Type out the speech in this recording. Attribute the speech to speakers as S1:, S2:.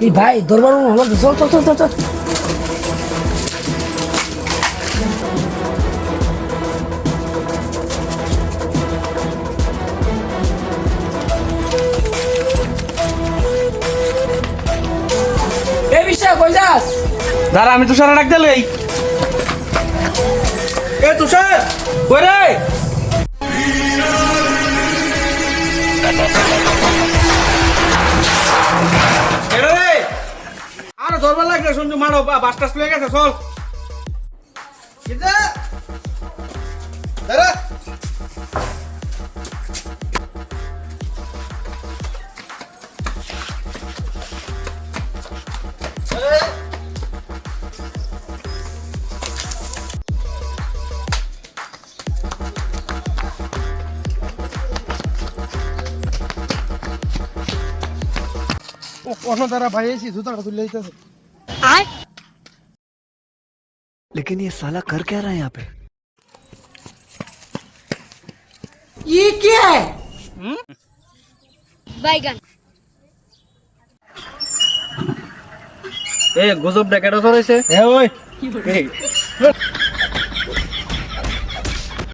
S1: এই ভাই দরবার হলো চল চল চল চল এই
S2: দাঁড়া আমি তুষার ডাক দিলে এ তুষার কই রে? ধরবার লাগলে, শুনছু? মারো বাস টাস লয়ে গেছে, চল। দাঁড়া।
S3: অন্য দ্বারা ভাই এসি জুতাটা তুলে দিতেছে। आए।
S4: लेकिन ये साला कर क्या रहा है यहाँ पे?
S1: ये क्या
S5: है?
S2: हुँ? बैगन। ए गुजब
S3: डेकेटर रही
S2: है ए ओए।